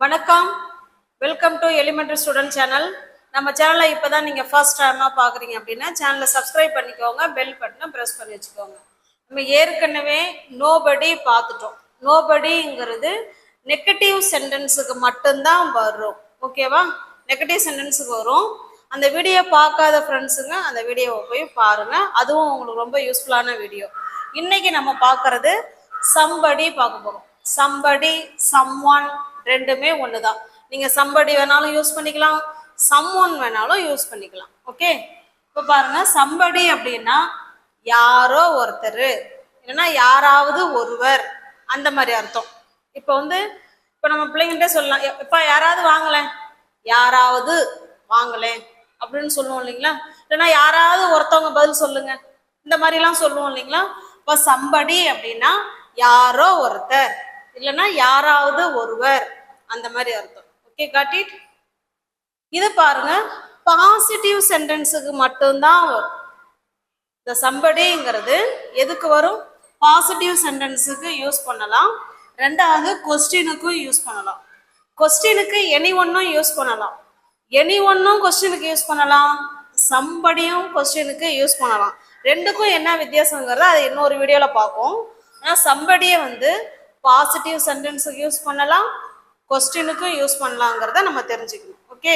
வணக்கம். Welcome to elementary student channel நம்ம சேனலை இப்போ தான் நீங்கள் ஃபர்ஸ்ட் டைமாக பார்க்குறீங்க அப்படின்னா சேனலை சப்ஸ்கிரைப் பண்ணிக்கோங்க பெல் பட்டனை ப்ரெஸ் பண்ணி வச்சுக்கோங்க. நம்ம ஏற்கனவே நோபடி பார்த்துட்டோம். நோபடிங்கிறது நெகட்டிவ் சென்டென்ஸுக்கு மட்டும்தான் வரும். ஓகேவா நெகட்டிவ் சென்டென்ஸுக்கு வரும். அந்த வீடியோ பார்க்காத ஃப்ரெண்ட்ஸுங்க அந்த வீடியோவை போய் பாருங்கள் அதுவும் உங்களுக்கு ரொம்ப யூஸ்ஃபுல்லான வீடியோ இன்றைக்கி நம்ம பார்க்குறது சம்படி பார்க்க போகிறோம் சம்படி சம்ஒன் ரெண்டுமே ஒன்று தான் நீங்கள் சம்படி வேணாலும் யூஸ் பண்ணிக்கலாம் சம்ஒன் வேணாலும் யூஸ் பண்ணிக்கலாம். ஓகே இப்போ பாருங்க சம்படி அப்படின்னா யாரோ ஒருத்தர். இல்லைன்னா யாராவது ஒருவர். அந்த மாதிரி அர்த்தம். இப்போ வந்து இப்போ நம்ம பிள்ளைங்கள்ட்ட சொல்லலாம். இப்போ யாராவது வாங்கலேன் யாராவது வாங்கலேன் அப்படின்னு சொல்லுவோம் இல்லைங்களா? இல்லைன்னா யாராவது ஒருத்தவங்க பதில் சொல்லுங்க. இந்த மாதிரிலாம் சொல்லுவோம் இல்லைங்களா? இப்போ சம்படி அப்படின்னா யாரோ ஒருத்தர். இல்லைன்னா யாராவது ஒருவர். அந்த மாதிரி அர்த்தம். ஓகே காட்டிட் இது பாருங்க பாசிட்டிவ் சென்டென்ஸுக்கு மட்டும்தான் வரும். இந்த சம்படிங்கிறது எதுக்கு வரும்? பாசிட்டிவ் சென்டென்ஸுக்கு யூஸ் பண்ணலாம். ரெண்டாவது கொஸ்டினுக்கும் யூஸ் பண்ணலாம். கொஸ்டினுக்கு எனி ஒன்னும் யூஸ் பண்ணலாம். எனி ஒன்னும் கொஸ்டினுக்கு யூஸ் பண்ணலாம். சம்படியும் கொஸ்டினுக்கு யூஸ் பண்ணலாம். ரெண்டுக்கும் என்ன வித்தியாசங்கிறத அது இன்னொரு வீடியோவில் பார்ப்போம். ஆனால் சம்படியை வந்து பாசிட்டிவ் சென்டென்ஸுக்கு யூஸ் பண்ணலாம். கொஸ்டினுக்கும் யூஸ் பண்ணலாங்கிறத நம்ம தெரிஞ்சுக்கணும். ஓகே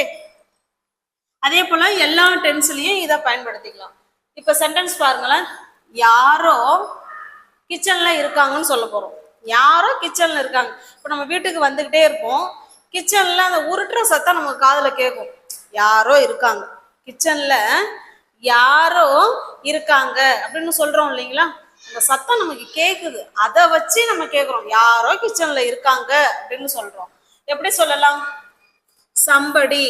அதே போல எல்லா டென்ஸ்லையும் இதை பயன்படுத்திக்கலாம். இப்போ சென்டென்ஸ் பாருங்களேன் யாரோ கிச்சனில் இருக்காங்கன்னு சொல்ல போகிறோம் யாரோ கிச்சனில் இருக்காங்க. இப்போ நம்ம வீட்டுக்கு வந்துக்கிட்டே இருப்போம். கிச்சனில் அந்த உருட்டுற சத்தம் நமக்கு காதில் கேட்கும். யாரோ இருக்காங்க. கிச்சனில் யாரோ இருக்காங்க அப்படின்னு சொல்கிறோம் இல்லைங்களா? அந்த சத்தம் நமக்கு கேட்குது அதை வச்சு நம்ம கேட்குறோம் யாரோ கிச்சனில் இருக்காங்க அப்படின்னு சொல்கிறோம் எப்படி சொல்லலாம்? சம்படி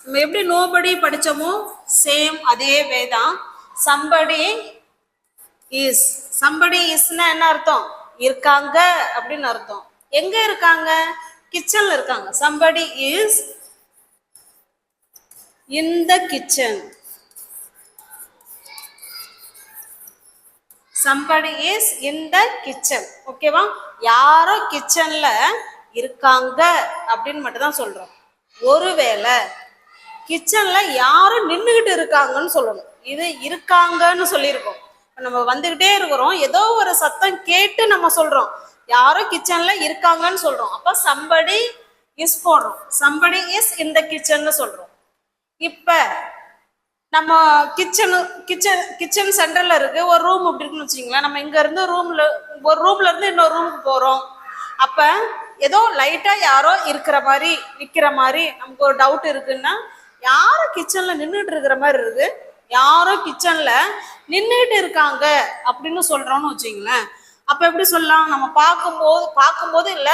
நம்ம எப்படி நோபடி படிச்சோமோ சேம் அதே வே தான். சம்படி இஸ் சம்படி இஸ்னா என்ன அர்த்தம்? இருக்காங்க அப்படின்னு அர்த்தம். எங்க இருக்காங்க? கிச்சன்ல இருக்காங்க. Somebody is in the kitchen somebody is in the kitchen ஓகேவா யாரோ கிச்சன்ல இருக்காங்க அப்படின்னு மட்டும் தான் சொல்றோம். ஒருவேளை கிச்சன்ல யாரும் நின்றுகிட்டு இருக்காங்கன்னு சொல்லணும். இது இருக்காங்கன்னு சொல்லியிருக்கோம். நம்ம வந்துகிட்டே இருக்கிறோம். ஏதோ ஒரு சத்தம் கேட்டு நம்ம சொல்றோம். யாரோ கிச்சன்ல இருக்காங்கன்னு சொல்றோம். அப்ப சம்படி இஸ் போடுறோம். சம்படி இஸ் இந்த கிச்சன்னு சொல்றோம். இப்ப நம்ம கிச்சனு கிச்சன் கிச்சன் சென்டர்ல இருக்கு. ஒரு ரூம் இப்படி இருக்குன்னு வச்சுங்களேன் நம்ம இங்க இருந்து ரூம்ல ஒரு ரூம்ல இருந்து இன்னொரு ரூமுக்கு போறோம். அப்ப ஏதோ லைட்டா யாரோ இருக்கிற மாதிரி நிக்கிற மாதிரி நமக்கு ஒரு டவுட் இருக்குன்னா யாரும் கிச்சன்ல நின்றுட்டு இருக்கிற மாதிரி இருக்கு. யாரோ கிச்சன்ல நின்றுட்டு இருக்காங்க அப்படின்னு சொல்றோம்னு வச்சுங்களேன் அப்ப எப்படி சொல்லலாம்? நம்ம பார்க்கும்போது பார்க்கும்போது இல்ல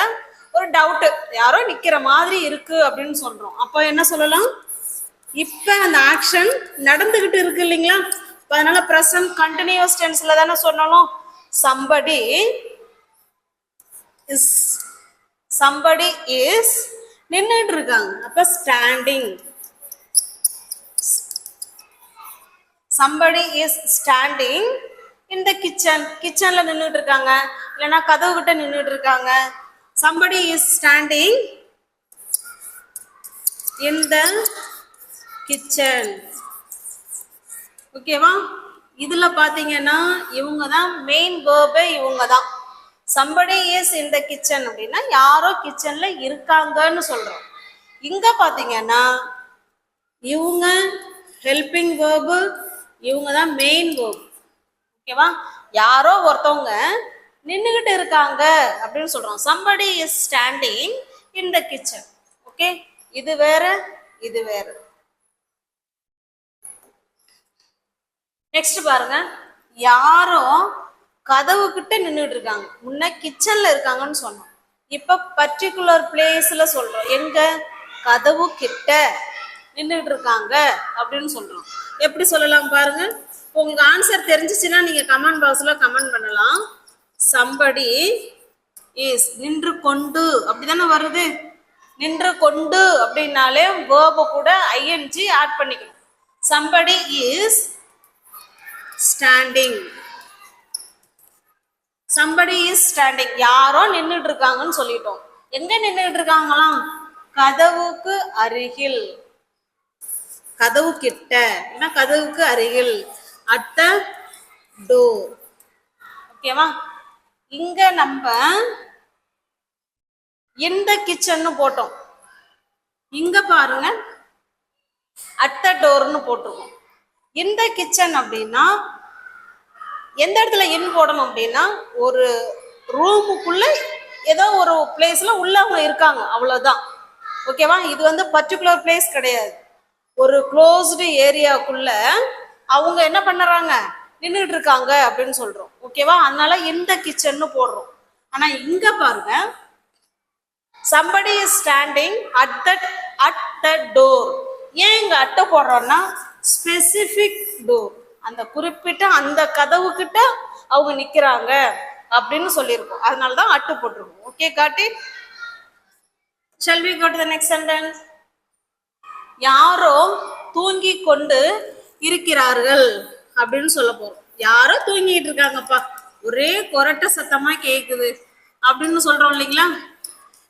ஒரு டவுட் யாரோ நிக்கிற மாதிரி இருக்கு அப்படின்னு சொல்றோம். அப்ப என்ன சொல்லலாம்? இப்ப அந்த ஆக்ஷன் நடந்துகிட்டு இருக்கு இல்லைங்களா? அதனால பிரசன்ட் கண்டினியூஸ் டென்ஸ்ல தானே சொன்னாலும் சம்படி இஸ் சம்படி இஸ் நின்றுட்டு இருக்காங்க. அப்ப ஸ்டாண்டிங் சம்படி இஸ் ஸ்டாண்டிங் இந்த கிச்சன் கிச்சன்ல நின்றுட்டு இருக்காங்க. இல்லைன்னா கதவு கிட்ட நின்றுட்டு இருக்காங்க. Somebody is standing in the kitchen ஓகேவா இதுல பாத்தீங்கன்னா இவங்க தான் மெயின் வேர்பே இவங்க தான் சம்படி இஸ் இந்த கிச்சன் அப்படின்னா யாரோ கிச்சன்ல இருக்காங்கன்னு சொல்றோம். இங்க பாத்தீங்கன்னா இவங்க ஹெல்பிங் வேர்பு இவங்க தான் மெயின் வேர்ப் ஓகேவா யாரோ ஒருத்தவங்க நின்றுகிட்டு இருக்காங்க அப்படின்னு சொல்றோம். Somebody is standing in the kitchen okay இது வேற இது வேற. நெக்ஸ்ட் பாருங்க. யாரோ கதவு கிட்ட நின்றுட்டு இருக்காங்க முன்ன கிச்சன்ல இருக்காங்கன்னு சொன்னோம். இப்ப பர்டிகுலர் பிளேஸ்ல சொல்றோம். எங்க? கதவு கிட்ட நின்றுட்டு இருக்காங்க அப்படின்னு சொல்றோம். எப்படி சொல்லலாம் பாருங்க. உங்க ஆன்சர் தெரிஞ்சிச்சுன்னா நீங்க கமெண்ட் பாக்ஸ்ல கமெண்ட் பண்ணலாம். சம்படி இஸ் நின்று கொண்டு. அப்படிதானே வருது? நின்று கொண்டு அப்படின்னாலே வேர்ப கூட ஐஎன்ஜி ஆட் பண்ணிக்கணும். Somebody is standing somebody is standing யாரோ நின்றுட்டு இருக்காங்கன்னு சொல்லிட்டோம். எங்க நின்றுட்டு இருக்காங்களாம் கதவுக்கு அருகில். கதவு கிட்ட ஏன்னா கதவுக்கு அருகில்? அட் த டோர் ஓகேவா இங்க நம்ம இந்த கிச்சன்னு போட்டோம். இங்க பாருங்க. அட் த டோர்னு போட்டிருக்கோம். இந்த கிச்சன் அப்படின்னா எந்த இடத்துல இன் போடணும் அப்படின்னா ஒரு ரூமுக்குள்ள ஏதோ ஒரு பிளேஸ்ல உள்ள அவங்க இருக்காங்க அவ்வளவுதான். ஓகேவா இது வந்து பர்டிகுலர் பிளேஸ் கிடையாது. ஒரு க்ளோஸ்டு ஏரியாக்குள்ள அவங்க என்ன பண்ணுறாங்க? நின்றுட்டு இருக்காங்க அப்படின்னு சொல்றோம். ஓகேவா அதனால இந்த கிச்சன்னு போடுறோம். ஆனா இங்க பாருங்க somebody is standing at that at the door ஏன் இங்க அட்டை போடுறோம்னா ஸ்பெசிஃபிக் டோர் அந்த குறிப்பிட்ட அந்த கதவு கிட்ட அவங்க நிக்கிறாங்க அப்படின்னு சொல்லியிருக்கோம். அதனால தான் அட்டு போட்டிருக்கோம். Okay got it. Shall we go to the next sentence யாரோ தூங்கி கொண்டு இருக்கிறார்கள் அப்படின்னு சொல்ல போறோம். யாரோ தூங்கிட்டு இருக்காங்கப்பா. ஒரே கொரட்ட சத்தமா கேக்குது அப்படின்னு சொல்றோம் இல்லைங்களா?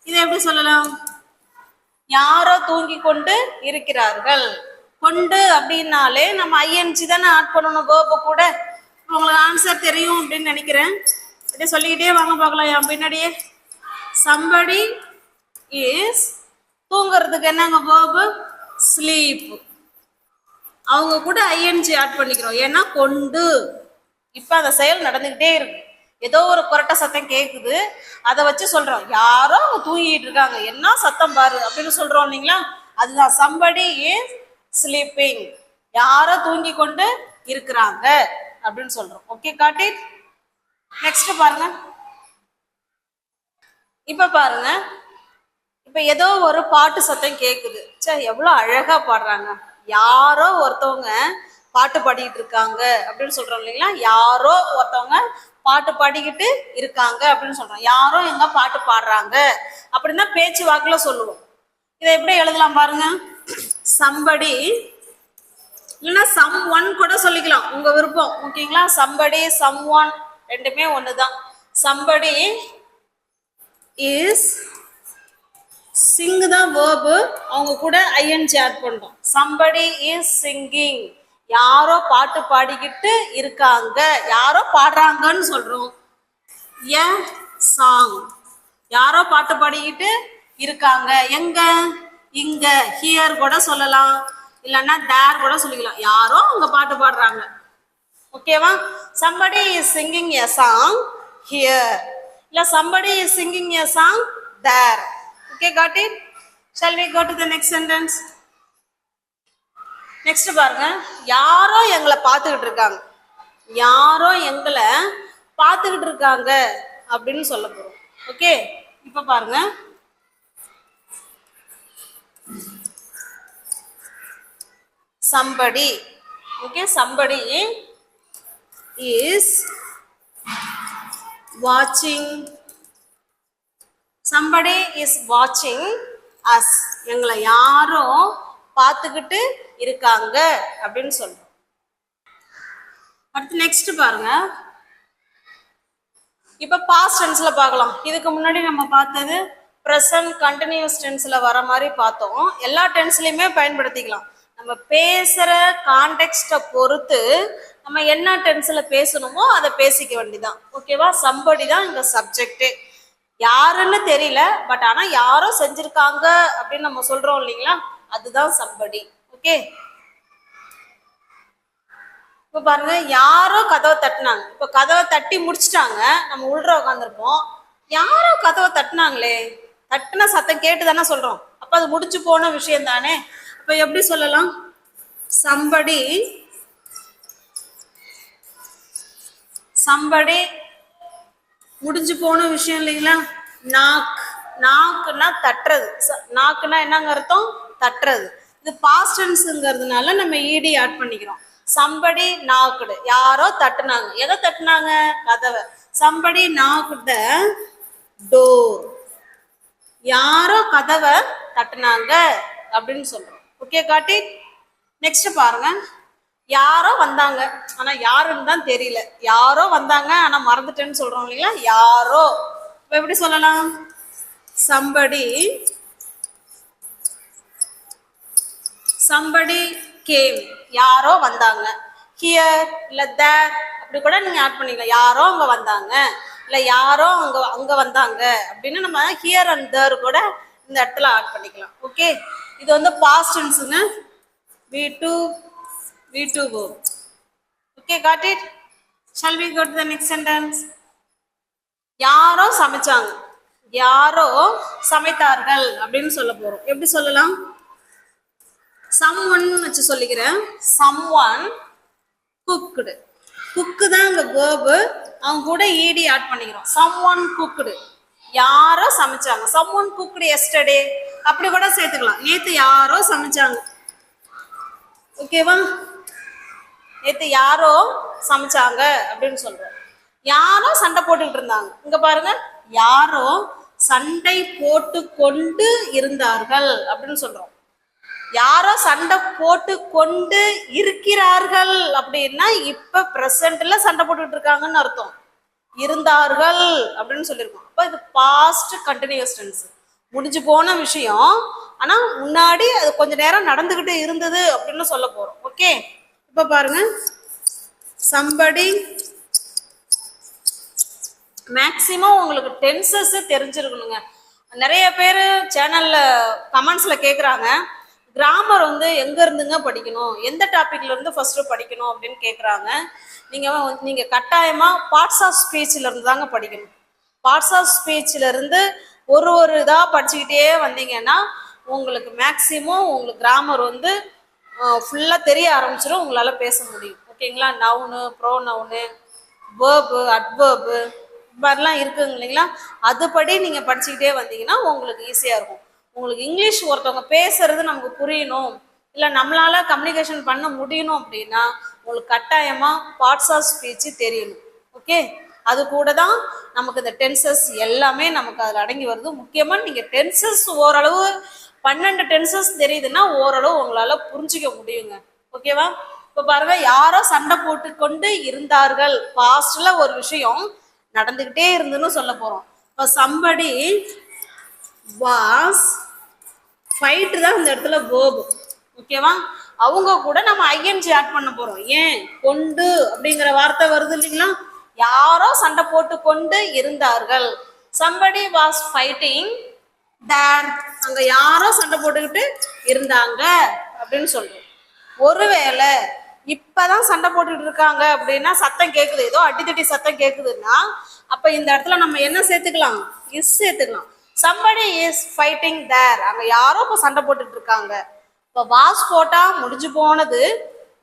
இதை எப்படி சொல்லலாம்? யாரோ தூங்கி கொண்டு இருக்கிறார்கள். கொண்டு அப்படின்னாலே நம்ம ஐஎன்ஜி தானே ஆட் பண்ணணும் கோப கூட. உங்களுக்கு ஆன்சர் தெரியும் அப்படின்னு நினைக்கிறேன். அப்படியே சொல்லிக்கிட்டே வாங்க பார்க்கலாம். என் பின்னாடியே. சம்படி இஸ் தூங்குறதுக்கு என்னங்க வேர்பு ஸ்லீப் அவங்க கூட ஐஎன்ஜி ஆட் பண்ணிக்கிறோம். ஏன்னா கொண்டு. இப்போ அந்த செயல் நடந்துக்கிட்டே இருக்கு. ஏதோ ஒரு புரட்ட சத்தம் கேட்குது அதை வச்சு சொல்றோம். யாரோ அவங்க தூங்கிட்டு இருக்காங்க. என்ன சத்தம் பாரு அப்படின்னு சொல்றோம் இல்லைங்களா? அதுதான். சம்படி இஸ் ஸ்லீப்பிங் யாரோ தூங்கி கொண்டு இருக்கிறாங்க அப்படின்னு சொல்றோம். ஓகே காட்டி? நெக்ஸ்ட் பாருங்க. இப்ப பாருங்க. இப்ப ஏதோ ஒரு பாட்டு சத்தம் கேக்குது. சே எவ்வளவு அழகா பாடுறாங்க. யாரோ ஒருத்தவங்க பாட்டு பாடிக்கிட்டு இருக்காங்க அப்படின்னு சொல்றோம் இல்லைங்களா? யாரோ ஒருத்தவங்க பாட்டு பாடிக்கிட்டு இருக்காங்க அப்படின்னு சொல்றோம். யாரோ எங்க பாட்டு பாடுறாங்க? அப்படின்னா பேச்சு வாக்குல சொல்லுவோம். இதை எப்படி எழுதலாம் பாருங்க. சம்படி இல்லைன்னா சம் ஒன் கூட சொல்லிக்கலாம். உங்க விருப்பம். ஓகேங்களா? சம்படி சம் ஒன் ரெண்டுமே ஒண்ணுதான். சம்படி இஸ் சிங் தான் வேர்பு அவங்க கூட ஐஎன்ஜி ஆட் பண்ணுறோம் சம்படி இஸ் சிங்கிங் யாரோ பாட்டு பாடிக்கிட்டு இருக்காங்க. யாரோ பாடுறாங்கன்னு சொல்றோம். எ சாங் யாரோ பாட்டு பாடிக்கிட்டு இருக்காங்க. எங்க? இங்க ஹியர் கூட சொல்லலாம். இல்லைன்னா தேர் கூட சொல்லிக்கலாம். யாரோ அவங்க பாட்டு பாடுறாங்க. ஓகேவா somebody is singing a song here இல்ல somebody is singing a song there okay got it shall we go to the next sentence next பாருங்க. யாரோ எங்களை பார்த்துக்கிட்டு இருக்காங்க. யாரோ எங்களை பார்த்துக்கிட்டு இருக்காங்க அப்படின்னு சொல்ல போறோம். ஓகே இப்போ பாருங்க. Somebody. Okay somebody is watching. Somebody is watching us. எங்களை யாரோ பார்த்துக்கிட்டு இருக்காங்க அப்படின்னு சொல்றோம். அடுத்து நெக்ஸ்ட் பாருங்க. இப்ப பாஸ்ட் டென்ஸ்ல பார்க்கலாம். இதுக்கு முன்னாடி நம்ம பார்த்தது ப்ரெசன்ட் கண்டினியூஸ் டென்ஸில் வர மாதிரி பார்த்தோம். எல்லா டென்ஸ்லையுமே பயன்படுத்திக்கலாம். நம்ம பேசுகிற கான்டெக்ட்டை பொறுத்து நம்ம என்ன டென்ஸில் பேசணுமோ அதை பேசிக்க வேண்டிதான். ஓகேவா சம்படி தான் இங்க சப்ஜெக்டே யாருன்னு தெரியல பட் ஆனால் யாரோ செஞ்சுருக்காங்க அப்படின்னு நம்ம சொல்கிறோம் இல்லைங்களா? அதுதான் சம்படி ஓகே இப்போ பாருங்க யாரோ கதவை தட்டினாங்க. இப்போ கதவை தட்டி முடிச்சிட்டாங்க. நம்ம உள்ள உட்காந்துருப்போம் யாரோ கதவை தட்டினாங்களே? தட்டுன சத்தம் கேட்டு தானே சொல்றோம். அப்ப அது முடிச்சு போன விஷயம் தானே? அப்ப எப்படி சொல்லலாம்? சம்படி சம்படி முடிஞ்சு போன விஷயம் இல்லைங்களா? நாக் நாக்குன்னா தட்டுறது. ச- நாக்குன்னா என்னங்க அர்த்தம்? தட்டுறது. இது பாஸ்டன்ஸுங்கிறதுனால நம்ம ஈடி ஆட் பண்ணிக்கிறோம். சம்படி நாக்குடு யாரோ தட்டுனாங்க. எதை தட்டுனாங்க? கதவை. சம்படி நாக்குட டோர் யாரோ கதவை தட்டினாங்க அப்படின்னு சொல்றோம். ஓகே காட்டி நெக்ஸ்ட் பாருங்க. யாரோ வந்தாங்க. ஆனா யாருன்னு தான் தெரியல. யாரோ வந்தாங்க ஆனா மறந்துட்டேன்னு சொல்றோம் இல்லைங்களா? யாரோ. இப்ப எப்படி சொல்லலாம்? சம்படி சம்படி கேம் யாரோ வந்தாங்க. ஹியர் இல்ல தேர் அப்படி கூட நீங்க ஆட் பண்ணிக்கலாம். யாரோ அங்க வந்தாங்க. இல்லை யாரோ அங்கே அங்கே வந்தாங்க. அப்படின்னு நம்ம ஹியர் அண்ட் தேர் கூட இந்த இடத்துல ஆட் பண்ணிக்கலாம். ஓகே இது வந்து பாஸ்டன்ஸுங்க V two V two go okay got it shall we go to the next sentence யாரோ சமைச்சாங்க. யாரோ சமைத்தார்கள் அப்படின்னு சொல்ல போகிறோம் எப்படி சொல்லலாம்? சம் ஒன் வச்சு சொல்லிக்கிறேன். சம் ஒன் குக்குடு குக்கு தான் அங்கே வேர்பு அவங்க கூட ஈடி ஆட் பண்ணிக்கிறோம். சம் ஒன் குக்குடு யாரோ சமைச்சாங்க. சம் ஒன் குக்குடு எஸ்டர்டே அப்படி கூட சேர்த்துக்கலாம். நேற்று யாரோ சமைச்சாங்க. ஓகேவா நேற்று யாரோ சமைச்சாங்க அப்படின்னு சொல்றோம். யாரோ சண்டை போட்டுக்கிட்டு இருந்தாங்க. இங்க பாருங்க. யாரோ சண்டை போட்டு கொண்டு இருந்தார்கள் அப்படின்னு சொல்றோம். யாரோ சண்டை போட்டு கொண்டு இருக்கிறார்கள் அப்படின்னா இப்ப பிரசன்ட்ல சண்டை போட்டுட்டு இருக்காங்கன்னு அர்த்தம். இருந்தார்கள் அப்படின்னு சொல்லியிருக்கோம். அப்ப இது பாஸ்ட் கண்டினியூஸ் டென்ஸ் முடிஞ்சு போன விஷயம். ஆனா முன்னாடி அது கொஞ்ச நேரம் நடந்துகிட்டு இருந்தது அப்படின்னு சொல்ல போறோம். ஓகே இப்ப பாருங்க. சம்படி மேக்சிமம் உங்களுக்கு டென்சஸ் தெரிஞ்சிருக்கணுங்க. நிறைய பேர் சேனல்ல கமெண்ட்ஸ்ல கேக்குறாங்க. கிராமர் வந்து எங்க இருந்துங்க படிக்கணும்? எந்த டாபிக்ல இருந்து ஃபர்ஸ்ட் படிக்கணும் அப்படின்னு கேக்குறாங்க. நீங்க நீங்க கட்டாயமா பார்ட்ஸ் ஆஃப் ஸ்பீச்ல இருந்து தாங்க படிக்கணும். பார்ட்ஸ் ஆஃப் ஸ்பீச்ல இருந்து ஒரு ஒரு இதா படிச்சுக்கிட்டே வந்தீங்கன்னா உங்களுக்கு மேக்சிமம் உங்களுக்கு கிராமர் வந்து ஃபுல்லா தெரிய ஆரம்பிச்சிடும் உங்களால பேச முடியும். ஓகேங்களா நவுனு ப்ரோ நவுனு வேர்பு அட்வேர்பு மாதிரிலாம் இருக்குங்க இல்லைங்களா? அதுபடி நீங்கள் படிச்சுக்கிட்டே வந்தீங்கன்னா உங்களுக்கு ஈஸியாக இருக்கும். உங்களுக்கு இங்கிலீஷ் ஒருத்தவங்க பேசுறது நமக்கு புரியணும். இல்லை நம்மளால கம்யூனிகேஷன் பண்ண முடியணும் அப்படின்னா உங்களுக்கு கட்டாயமாக பார்ட்ஸ் ஆஃப் ஸ்பீச்சு தெரியணும். ஓகே அது கூட தான் நமக்கு இந்த டென்சஸ் எல்லாமே நமக்கு அதில் அடங்கி வருது. முக்கியமாக நீங்கள் டென்சஸ் ஓரளவு பன்னெண்டு டென்சஸ் தெரியுதுன்னா ஓரளவு உங்களால் புரிஞ்சிக்க முடியுங்க. ஓகேவா இப்போ பாருங்க யாரோ சண்டை போட்டு கொண்டு இருந்தார்கள் பாஸ்டில் ஒரு விஷயம் நடந்துக்கிட்டே இருந்துன்னு சொல்ல போகிறோம் இப்போ சம்படி வாஸ் ஃபைட்டு தான் இந்த இடத்துல வேர்பு ஓகேவா அவங்க கூட நம்ம ஐஎன்ஜி ஆட் பண்ண போறோம். ஏன்? கொண்டு அப்படிங்கிற வார்த்தை வருது இல்லைங்களா? யாரோ சண்டை போட்டு கொண்டு இருந்தார்கள். சம்படி வாஸ் ஃபைட்டிங் தேர் அங்க யாரோ சண்டை போட்டுக்கிட்டு இருந்தாங்க அப்படின்னு சொல்றோம். ஒருவேளை இப்பதான் சண்டை போட்டுட்டு இருக்காங்க அப்படின்னா சத்தம் கேக்குது. ஏதோ அடித்தடி சத்தம் கேக்குதுன்னா அப்ப இந்த இடத்துல நம்ம என்ன சேர்த்துக்கலாம்? இஸ் சேர்த்துக்கலாம். சம்படி இஸ் ஃபைட்டிங் தேர் அங்க யாரோ இப்போ சண்டை போட்டுட்டு இருக்காங்க. இப்போ வாஸ் போட்டா முடிஞ்சு போனது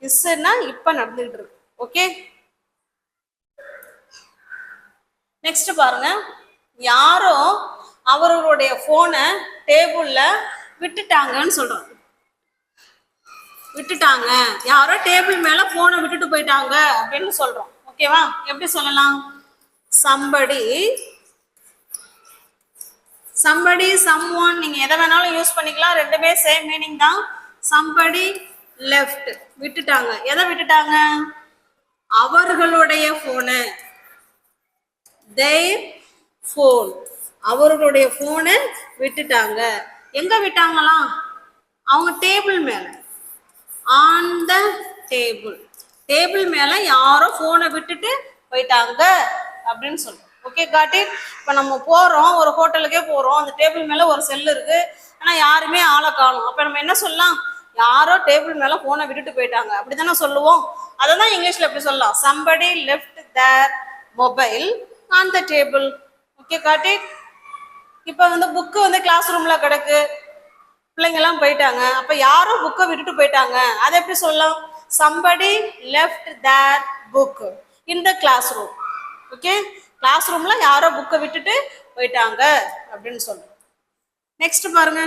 இஸ்ன்னா இப்ப நடந்துகிட்டு இருக்கு. ஓகே நெக்ஸ்ட் பாருங்க. யாரோ அவர்களுடைய போனை டேபிள்ல விட்டுட்டாங்கன்னு சொல்றோம். விட்டுட்டாங்க. யாரோ டேபிள் மேல போனை விட்டுட்டு போயிட்டாங்க அப்படின்னு சொல்றோம். ஓகேவா எப்படி சொல்லலாம்? சம்படி சம்படி சம் ஒன் நீங்க எதை வேணாலும் யூஸ் பண்ணிக்கலாம். ரெண்டுமே சேம் மீனிங் தான். சம்படி லெஃப்ட் விட்டுட்டாங்க. எதை விட்டுட்டாங்க? அவர்களுடைய போனு தேர் ஃபோன் அவர்களுடைய ஃபோனை விட்டுட்டாங்க. எங்க விட்டாங்களாம்? அவங்க டேபிள் மேல. ஆன் த டேபிள் டேபிள் மேல யாரோ ஃபோனை விட்டுட்டு போயிட்டாங்க. அப்படின்னு சொல்றோம். ஓகே காட்டி இப்போ நம்ம போகிறோம் ஒரு ஹோட்டலுக்கே போகிறோம் அந்த டேபிள் மேலே ஒரு செல் இருக்கு. ஆனால் யாருமே ஆளை காணும். அப்போ நம்ம என்ன சொல்லலாம்? யாரோ டேபிள் மேலே ஃபோனை விட்டுட்டு போயிட்டாங்க. அப்படி தானே சொல்லுவோம். அதை தான் இங்கிலீஷில் எப்படி சொல்லலாம்? Somebody left their mobile on the table okay got it இப்போ வந்து புக்கு வந்து கிளாஸ் ரூமில் கிடக்கு. பிள்ளைங்கெல்லாம் போயிட்டாங்க. அப்போ யாரோ புக்கை விட்டுட்டு போயிட்டாங்க. அதை எப்படி சொல்லலாம்? Somebody left their book in the classroom okay class ரூம்ல யாரோ புக்கை விட்டுட்டு போயிட்டாங்க அப்படின்னு சொல்றோம் நெக்ஸ்ட் பாருங்க.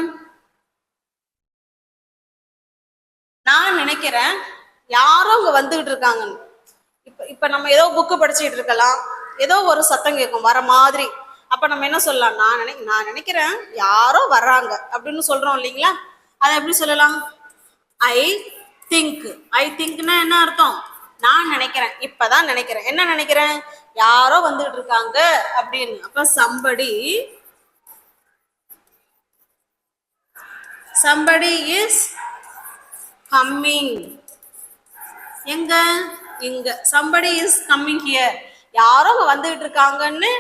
நான் நினைக்கிறேன் யாரும் இங்க வந்துகிட்டு இருக்காங்கன்னு. இப்ப இப்ப நம்ம ஏதோ புக்கு படிச்சுட்டு இருக்கலாம். ஏதோ ஒரு சத்தம் கேட்கும் வர மாதிரி. அப்ப நம்ம என்ன சொல்லலாம்? நான் நினை நான் நினைக்கிறேன் யாரோ வர்றாங்க அப்படின்னு சொல்றோம் இல்லைங்களா? அதை எப்படி சொல்லலாம்? ஐ திங்க் ஐ திங்க்னா என்ன அர்த்தம்? நான் நினைக்கிறேன் இப்பதான் நினைக்கிறேன். என்ன நினைக்கிறேன்? யாரோ வந்துட்டு இருக்காங்க அப்படின்னு. அப்ப சம்படி சம்படி இஸ் கம்மிங் எங்க? இங்க. சம்படி இஸ் கம்மிங் ஹியர் யாரோ அங்க வந்துகிட்டு இருக்காங்கன்னு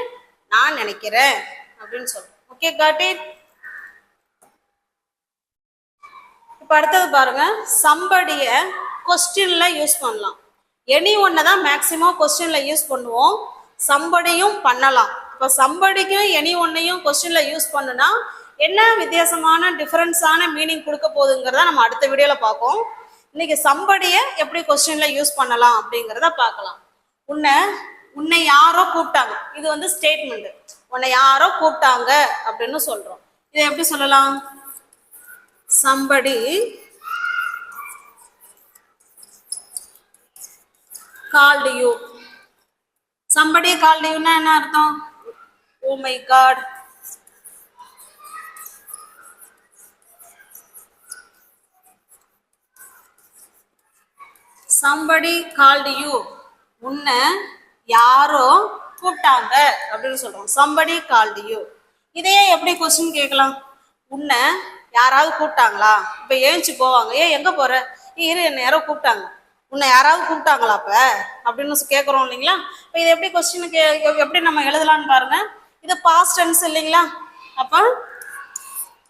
நான் நினைக்கிறேன் அப்படின்னு சொல்றேன் ஓகே காட் இட் இப்போ அடுத்தது பாருங்க. சம்படிய கொஸ்டின்ல யூஸ் பண்ணலாம். எனி ஒன்னை தான் மேக்சிமம் கொஸ்டின்ல யூஸ் பண்ணுவோம். சம்படியும் பண்ணலாம். இப்போ சம்படிக்கும் எனி ஒன்னையும் கொஸ்டின்ல யூஸ் பண்ணுனா என்ன வித்தியாசமான டிஃபரன்ஸான மீனிங் கொடுக்க போகுதுங்கிறத நம்ம அடுத்த வீடியோவில் பார்ப்போம். இன்னைக்கு சம்படியை எப்படி கொஸ்டின்ல யூஸ் பண்ணலாம் அப்படிங்கிறத பார்க்கலாம். உன்னை உன்னை யாரோ கூப்பிட்டாங்க. இது வந்து ஸ்டேட்மெண்ட் உன்னை யாரோ கூப்பிட்டாங்க அப்படின்னு சொல்றோம். இதை எப்படி சொல்லலாம்? Somebody called you somebody called யூனா என்ன அர்த்தம்? ஓ my god somebody called you உன்னை யாரோ கூப்பிட்டாங்க அப்படின்னு சொல்றோம். சம்படி கால்டு யூ இதையே எப்படி கொஸ்டின் கேட்கலாம்? உன்னை யாராவது கூப்பிட்டாங்களா? இப்ப ஏஞ்சி போவாங்க. ஏன் எங்க போற? இரு என்ன யாரோ கூப்பிட்டாங்க. உன்னை யாராவது கூப்பிட்டாங்களா அப்ப? அப்படின்னு கேட்குறோம் இல்லைங்களா? இப்போ இது எப்படி கொஸ்டின் கே எப்படி நம்ம எழுதலாம்னு பாருங்க. இது பாஸ்ட் டென்ஸ் இல்லைங்களா? அப்போ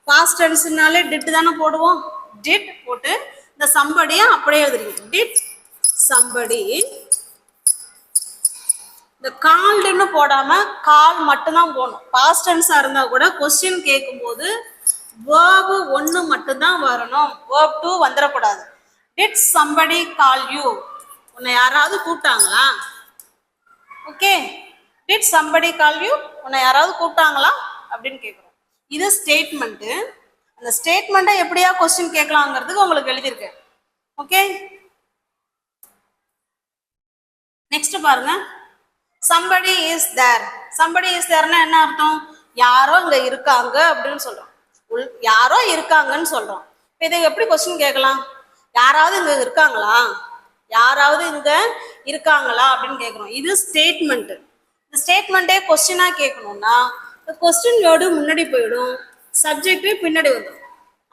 பாஸ்ட் டென்ஸ்னாலே டிட் தானே போடுவோம். டிட் போட்டு இந்த சம்படியை அப்படியே எழுதுறீங்க. டிட் சம்படி இந்த கால்டுன்னு போடாம கால் மட்டும்தான் போடணும். பாஸ்ட் டென்ஸா இருந்தா கூட கொஸ்டின் கேட்கும்போது வேர்பு ஒன்று மட்டும்தான் வரணும். வேர்ப் டூ வந்துடக்கூடாது டிட் சம்படி கால் யூ உன்னை யாராவது கூப்பிட்டாங்களா? Okay did somebody call you உன்னை யாராவது கூப்பிட்டாங்களா? அப்படின்னு கேட்குறோம் இது ஸ்டேட்மெண்ட்டு அந்த ஸ்டேட்மெண்ட்டை எப்படியா கொஸ்டின் கேட்கலாங்கிறதுக்கு உங்களுக்கு எழுதியிருக்கேன் ஓகே நெக்ஸ்ட் பாருங்க. Somebody is there somebody is தேர்னா என்ன அர்த்தம்? யாரோ இங்க இருக்காங்க அப்படின்னு சொல்றோம். உள் யாரோ இருக்காங்கன்னு சொல்றோம். இப்போ இதை எப்படி கொஸ்டின் கேட்கலாம்? யாராவது இங்க இருக்காங்களா? யாராவது இங்க இருக்காங்களா அப்படின்னு கேட்குறோம் இது ஸ்டேட்மெண்ட் இந்த ஸ்டேட்மெண்ட்டே கொஸ்டினா கேட்கணும்னா இந்த கொஸ்டின் வேர்டு முன்னாடி போயிடும். சப்ஜெக்ட் பின்னாடி வந்துடும்.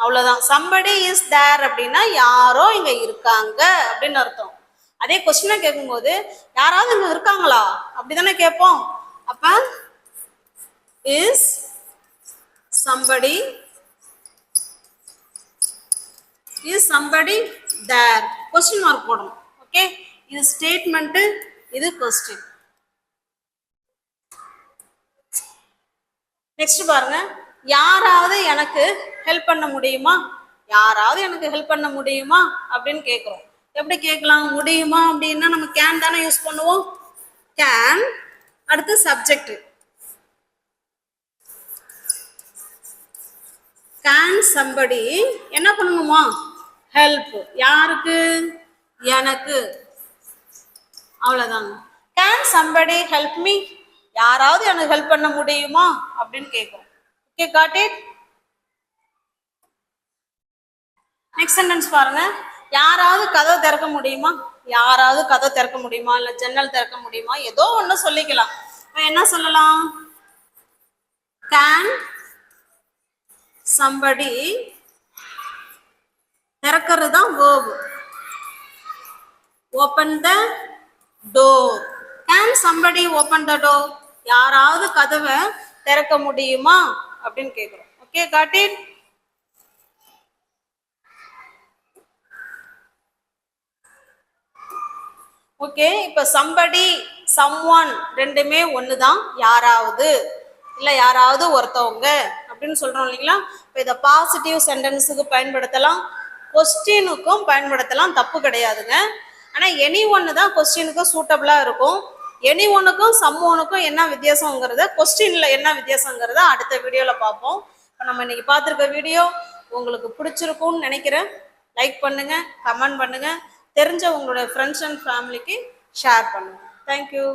அவ்வளோதான் சம்படி இஸ் தேர் அப்படின்னா யாரோ இங்க இருக்காங்க அப்படின்னு அர்த்தம். அதே கொஸ்டினாக கேட்கும்போது யாராவது இங்க இருக்காங்களா? அப்படிதானே கேட்போம். அப்ப is somebody is somebody there question mark போடணும். ஓகே இது ஸ்டேட்மெண்ட் இது கொஸ்டின் நெக்ஸ்ட் பாருங்க. யாராவது எனக்கு ஹெல்ப் பண்ண முடியுமா? யாராவது எனக்கு ஹெல்ப் பண்ண முடியுமா? அப்படின்னு கேட்குறோம் எப்படி கேட்கலாம்? முடியுமா அப்படின்னா நம்ம கேன் தானே யூஸ் பண்ணுவோம். கேன் அடுத்து சப்ஜெக்ட் கேன் சம்படி என்ன பண்ணணுமா ஹெல்ப் யாருக்கு? எனக்கு. அவ்வளவுதாங்க கேன் சம்படி ஹெல்ப் மீ யாராவது எனக்கு ஹெல்ப் பண்ண முடியுமா? அப்படின்னு கேட்கும் okay got it next sentence பாருங்க. யாராவது கதவு திறக்க முடியுமா? யாராவது கதை திறக்க முடியுமா? இல்ல ஜன்னல் திறக்க முடியுமா? ஏதோ ஒன்று சொல்லிக்கலாம். இப்போ என்ன சொல்லலாம்? கேன் சம்படி திறக்கிறது தான் verb open the door can somebody open the door யாராவது கதவை திறக்க முடியுமா? அப்படின்னு கேட்குறோம் ஓகே காட்டின் ஓகே இப்போ சம்படி சம் ஒன் ரெண்டுமே ஒன்று தான் யாராவது இல்லை யாராவது ஒருத்தவங்க அப்படின்னு சொல்கிறோம் இல்லைங்களா? இப்போ இதை பாசிட்டிவ் சென்டென்ஸுக்கு பயன்படுத்தலாம். கொஸ்டினுக்கும் பயன்படுத்தலாம் தப்பு கிடையாதுங்க. ஆனால் எனி ஒன்று தான் கொஸ்டினுக்கும் சூட்டபிளாக இருக்கும். எனி ஒன்றுக்கும் சம் ஒன்றுக்கும் என்ன வித்தியாசங்கிறத கொஸ்டினில் என்ன வித்தியாசங்கிறத அடுத்த வீடியோவில் பார்ப்போம். இப்போ நம்ம இன்னைக்கு பார்த்துருக்க வீடியோ உங்களுக்கு பிடிச்சிருக்கும்னு நினைக்கிறேன். லைக் பண்ணுங்கள் கமெண்ட் பண்ணுங்கள் தெரிஞ்ச உங்களுடைய ஃப்ரெண்ட்ஸ் அண்ட் ஃபேமிலிக்கு ஷேர் பண்ணுங்கள் தேங்க்யூ